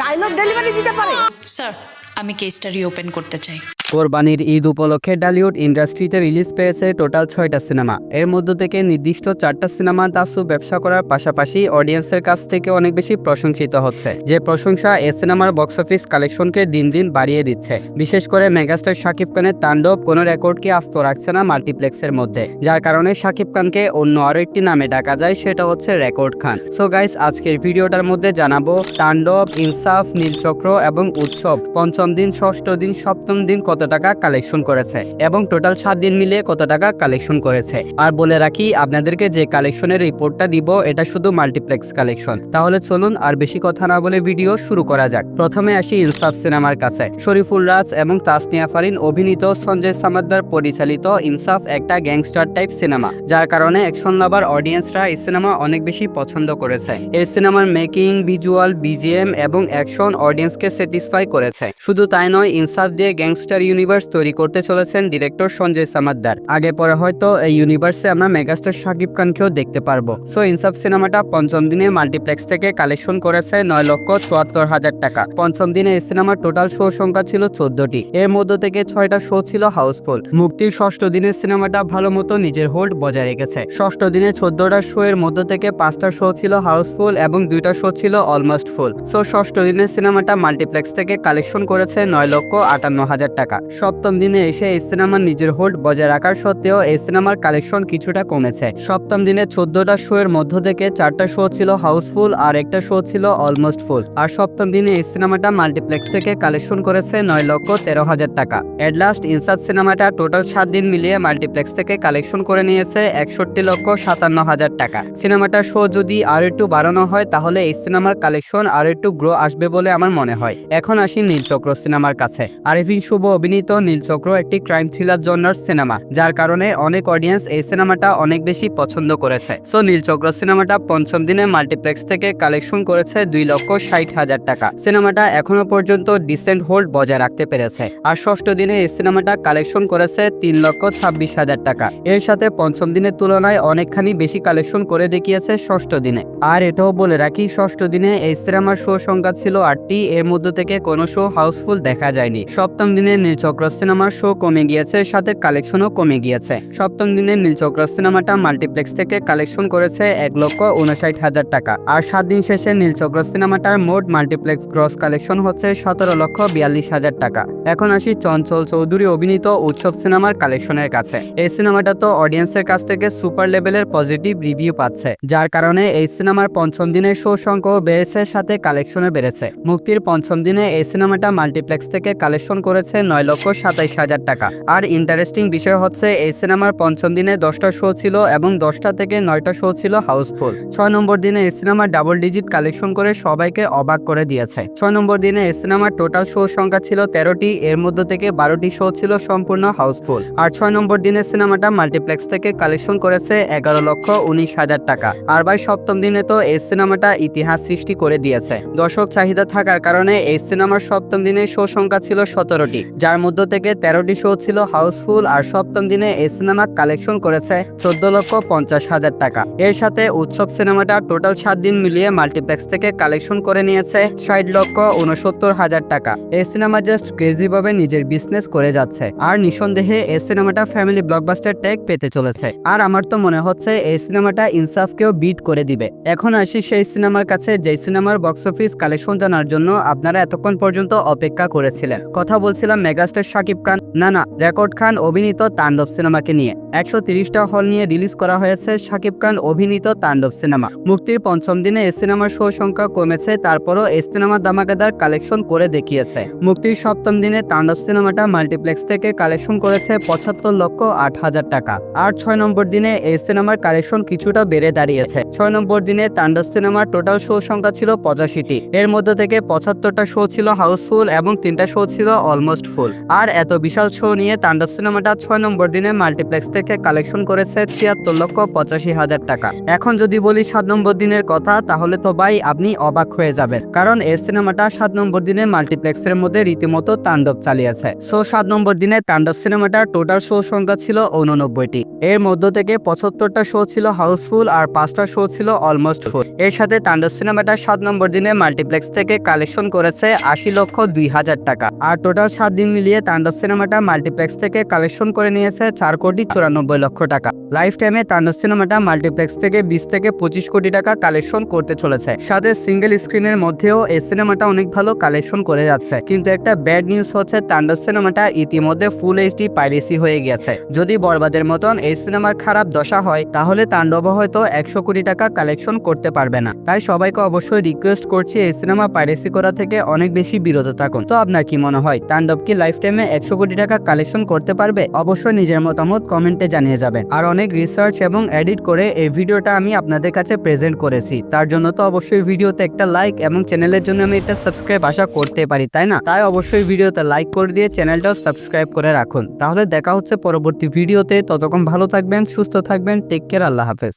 Dialogue delivery দিতে পারে। Sir আমি কেসটা রিওপেন করতে চাই। কোরবানির ঈদ উপলক্ষে ডালিউড ইন্ডাস্ট্রিতে রিলিজ পেয়েছে টোটাল ছয়টা সিনেমা। এর মধ্য থেকে নির্দিষ্ট চারটা সিনেমা দাসু ব্যবসা করার পাশাপাশি অডিয়েন্সের কাছ থেকে অনেক বেশি প্রশংসিত হচ্ছে। যে প্রশংসা এ সিনেমার বক্স অফিস কালেকশনকে দিন দিন বাড়িয়ে দিচ্ছে। বিশেষ করে মেগাস্টার শাকিব খানের তাণ্ডব কোনো রেকর্ডকে আস্ত রাখছে না মাল্টিপ্লেক্সের মধ্যে। যার কারণে শাকিব খানকে অন্য আরও একটি নামে ডাকা যায় সেটা হচ্ছে রেকর্ড খান। সো গাইস, আজকের ভিডিওটার মধ্যে জানাব তাণ্ডব, ইনসাফ, নীলচক্র এবং উৎসব। পঞ্চম দিন, ষষ্ঠ দিন, সপ্তম দিন কত টাকা কালেকশন করেছে এবং টোটাল সাত দিন মিলিয়ে কত টাকা কালেকশন করেছে। আর বলে রাখি, আপনাদেরকে যে কালেকশনের রিপোর্টটা দিব, এটা শুধু মাল্টিপ্লেক্স কালেকশন তাহলে চলুন আর বেশি কথা না বলে ভিডিও শুরু করা যাক। প্রথমে আসি ইনসাফ সিনেমার কাছে। শরীফুল রাজ এবং তাসনিয়া ফারিন অভিনীত সঞ্জয় সামাদ্দার পরিচালিত ইনসাফ একটা গ্যাংস্টার টাইপ সিনেমা যার কারণে অ্যাকশন লাভার অডিয়েন্সরা এই সিনেমা অনেক বেশি পছন্দ করেছে। এই সিনেমার মেকিং ভিজুয়াল বিজিএম এবং অ্যাকশন অডিয়েন্সকে স্যাটিসফাই করেছে। শুধু তাই নয়, ইনসাফ দিয়ে গ্যাংস্টার ইউনিভার্স তৈরি করতে চলেছেন ডিরেক্টর সঞ্জয় সামাদ্দার। আগে পরে হয়তো এই ইউনিভার্সে আমরা মেগাস্টার শাকিব খানকেও দেখতে পারব। সো ইনসাফ সিনেমাটা পঞ্চম দিনে মাল্টিপ্লেক্স থেকে কালেকশন করেছে নয় লক্ষ চুয়াত্তর হাজার টাকা। পঞ্চম দিনে এই সিনেমার টোটাল শো সংখ্যা ছিল চোদ্দটি। এর মধ্য থেকে ছয়টা শো ছিল হাউসফুল মুক্তির ষষ্ঠ দিনের সিনেমাটা ভালো মতো নিজের হোল্ড বজায় রেখেছে। ষষ্ঠ দিনে চোদ্দটা শো এর মধ্য থেকে পাঁচটা শো ছিল হাউসফুল এবং দুইটা শো ছিল অলমোস্ট ফুল সো ষষ্ঠ দিনের সিনেমাটা মাল্টিপ্লেক্স থেকে কালেকশন করেছে নয় লক্ষ আটান্ন হাজার টাকা। সপ্তম দিনে এসে এই সিনেমার নিজের হোল্ড বজায় রাখার সত্ত্বেও এই সিনেমার কালেকশন কিছুটা কমেছে। সপ্তম দিনে চোদ্দটা শো এর মধ্য থেকে চারটা শো ছিল হাউসফুল আর একটা শো ছিল অলমোস্ট ফুল। আর সপ্তম দিনে এই সিনেমাটা মাল্টিপ্লেক্স থেকে কালেকশন করেছে নয় লক্ষ তেরো হাজার টাকা। এট লাস্ট ইনসাদ সিনেমাটা টোটাল সাত দিন মিলিয়ে মাল্টিপ্লেক্স থেকে কালেকশন করে নিয়েছে একষট্টি লক্ষ সাতান্ন হাজার টাকা। সিনেমাটার শো যদি আরও একটু বাড়ানো হয়, তাহলে এই সিনেমার কালেকশন আরও একটু গ্রো আসবে বলে আমার মনে হয়। এখন আসি নীলচক্র সিনেমার কাছে। আরিফিন শুভ অভিনীত নীলচক্র একটি ক্রাইম থ্রিলার জন্নার সিনেমা, যার কারণে অনেক অডিয়েন্স এই সিনেমাটা অনেক বেশি পছন্দ করেছে। সো নীলচক্র সিনেমাটা পঞ্চম দিনে মাল্টিপ্লেক্স থেকে কালেকশন করেছে দুই লক্ষ ষাট হাজার টাকা। সিনেমাটা এখনও পর্যন্ত ডিসেন্ট হোল্ড বজায় রাখতে পেরেছে। আর ষষ্ঠ দিনে এই সিনেমাটা কালেকশন করেছে তিন লক্ষ ছাব্বিশ হাজার টাকা। এর সাথে পঞ্চম দিনের তুলনায় অনেকখানি বেশি কালেকশন করে দেখিয়েছে ষষ্ঠ দিনে। আর এটাও বলে রাখি, ষষ্ঠ দিনে এই সিনেমার শো সংখ্যা ছিল আটটি, এর মধ্যে থেকে কোনো শো হাউসফুল দেখা যায়নি। সপ্তম দিনে নীলচক্র সিনেমার শো কমে গিয়েছে, সাথে কালেকশনও কমে গিয়েছে। সপ্তম দিনে নীলচক্র সিনেমাটা মাল্টিপ্লেক্স থেকে কালেকশন করেছে এক লক্ষ উনষাট হাজার টাকা। আর সাত দিন শেষে নীলচক্র সিনেমাটার মোট মাল্টিপ্লেক্স গ্রস কালেকশন হচ্ছে সতেরো লক্ষ বিয়াল্লিশ হাজার টাকা। এখন আসি চঞ্চল চৌধুরী অভিনীত উৎসব সিনেমার কালেকশনের কাছে। এই সিনেমাটা তো অডিয়েন্সের কাছ থেকে সুপার লেভেলের পজিটিভ রিভিউ পাচ্ছে, যার কারণে এই সিনেমার পঞ্চম দিনের শো সংখ্যাও বেড়েছে, সাথে কালেকশনে বেড়েছে। মুক্তির পঞ্চম দিনে এই সিনেমাটা মাল্টিপ্লেক্স থেকে কালেকশন করেছে নয় লক্ষ সাতাইশ হাজার টাকা। আর ইন্টারেস্টিং বিষয় হচ্ছে, এই সিনেমার পঞ্চম দিনে দশটা শো ছিল এবং দশটা থেকে নয়টা শো ছিল হাউসফুল ছয় নম্বর দিনে এই সিনেমার ডাবল ডিজিট কালেকশন করে সবাইকে অবাক করে দিয়েছে। ছয় নম্বর দিনে এই সিনেমার টোটাল শো সংখ্যা ছিল তেরোটি, এর মধ্যে থেকে বারোটি শো ছিল সম্পূর্ণ হাউসফুল আর ছয় নম্বর দিনে সিনেমাটা মাল্টিপ্লেক্স থেকে কালেকশন করেছে এগারো লক্ষ উনিশ হাজার টাকা। আর ভাই, সপ্তম দিনে তো এই সিনেমাটা ইতিহাস সৃষ্টি করে দিয়েছে। দর্শক চাহিদা থাকার কারণে এই সিনেমার সপ্তম দিনে শো সংখ্যা ছিল সতেরোটি যার মধ্য থেকে তেরোটি শো ছিল হাউসফুল আর সপ্তম দিনে এই সিনেমা কালেকশন করেছে চোদ্দ লক্ষ পঞ্চাশ হাজার টাকা। এর সাথে উৎসব সিনেমাটা টোটাল সাত দিন মিলিয়ে মাল্টিপ্লেক্স থেকে কালেকশন করে নিয়েছে ষাট লক্ষ উনসত্তর হাজার টাকা। এই সিনেমা জাস্ট ক্রেজি ভাবে নিজের বিজনেস করে যাচ্ছে আর নিঃসন্দেহে এই সিনেমাটা ফ্যামিলি ব্লকবাস্টার ট্যাগ পেতে চলেছে। আর আমার তো মনে হচ্ছে এই সিনেমাটা ইনসাফকেও বিট করে দিবে। এখন আসি সেই সিনেমার কাছে যে সিনেমার বক্স অফিস কালেকশন জানার জন্য আপনারা এতক্ষণ পর্যন্ত অপেক্ষা করেছিলেন। কথা বলছিলাম মেগাস্টার শাকিব খান। না না, রেকর্ড খান অভিনীত তাণ্ডব সিনেমাকে নিয়ে। একশো তিরিশটা হল নিয়ে রিলিজ করা হয়েছে শাকিব খান অভিনীত তাণ্ডব সিনেমা। মুক্তির পঞ্চম দিনে এই সিনেমার শো সংখ্যা কমেছে, তারপরও এই সিনেমা দামাকাদার কালেকশন করে দেখিয়েছে। মুক্তির সপ্তম দিনে তাণ্ডব সিনেমাটা মাল্টিপ্লেক্স থেকে কালেকশন করেছে পঁচাত্তর লক্ষ আট হাজার টাকা। আর ছয় নম্বর দিনে এই সিনেমার কালেকশন কিছুটা বেড়ে দাঁড়িয়েছে। ছয় নম্বর দিনে তাণ্ডব সিনেমার টোটাল শো সংখ্যা ছিল পঁচাশিটি। এর মধ্যে থেকে পঁচাত্তরটা শো ছিল হাউসফুল এবং তিনটা শো ছিল অলমোস্ট ফুল। আর এত বিশাল শো নিয়ে তাণ্ডব সিনেমাটা ছয় নম্বর দিনে মাল্টিপ্লেক্স থেকে কালেকশন করেছে ছিয়াত্তর লক্ষ পঁচাশি হাজার টাকা। এখন যদি বলি সাত নম্বর দিনের কথা, তাহলে তো ভাই আপনি অবাক হয়ে যাবেন। কারণ এই সিনেমাটা সাত নম্বর দিনে মাল্টিপ্লেক্সের মধ্যে রীতিমতো তাণ্ডব চালিয়েছে। সো সাত নম্বর দিনে তাণ্ডব সিনেমাটার টোটাল শো সংখ্যা ছিল উননব্বইটি এর মধ্য থেকে পঁচাত্তরটা শো ছিল হাউসফুল আর পাঁচটা শো ছিল অলমোস্ট ফুল এর সাথে তাণ্ডব সিনেমাটা সাত নম্বর দিনে মাল্টিপ্লেক্স থেকে কালেকশন করেছে আশি লক্ষ দুই হাজার টাকা। আর টোটাল সাত দিন মিলিয়ে তাণ্ডব সিনেমাটা মাল্টিপ্লেক্স থেকে কালেকশন করে নিয়েছে চার কোটি চুরানব্বই লক্ষ টাকা। লাইফ টাইমে তাণ্ডব সিনেমাটা মাল্টিপ্লেক্স থেকে বিশ থেকে পঁচিশ কোটি টাকা কালেকশন করতে চলেছে। সাথে সিঙ্গেল স্ক্রিনের মধ্যেও এই সিনেমাটা অনেক ভালো কালেকশন করে যাচ্ছে। কিন্তু একটা ব্যাড নিউজ হচ্ছে তাণ্ডব সিনেমাটা ইতিমধ্যে ফুল এইচডি পাইরেসি হয়ে গেছে যদি বরবাদের মতন এই সিনেমার খারাপ দশা হয়, তাহলে তাণ্ডব হয়তো একশো কোটি টাকা কালেকশন করতে পারবে না। তাই সবাইকে অবশ্যই রিকোয়েস্ট করছি এই সিনেমা পাইরেসি করা থেকে অনেক বেশি বিরত থাকুন। তো আপনার কি মনে হয়, তাণ্ডব কি লাইফ টাইমে একশো কোটি টাকা কালেকশন করতে পারবে, অবশ্যই নিজের মতামত কমেন্টে জানিয়ে যাবেন। আর অনেক রিসার্চ এবং এডিট করে এই ভিডিওটা আমি আপনাদের কাছে প্রেজেন্ট করেছি। তার জন্য তো অবশ্যই ভিডিওতে একটা লাইক এবং চ্যানেলের জন্য আমি একটা সাবস্ক্রাইব আশা করতে পারি, তাই না? তাই অবশ্যই ভিডিওতে লাইক করে দিয়ে চ্যানেলটাও সাবস্ক্রাইব করে রাখুন। তাহলে দেখা হচ্ছে পরবর্তী ভিডিওতে। ততক্ষণ ভালো থাকবেন, সুস্থ থাকবেন। টেক কেয়ার আল্লাহ হাফেজ।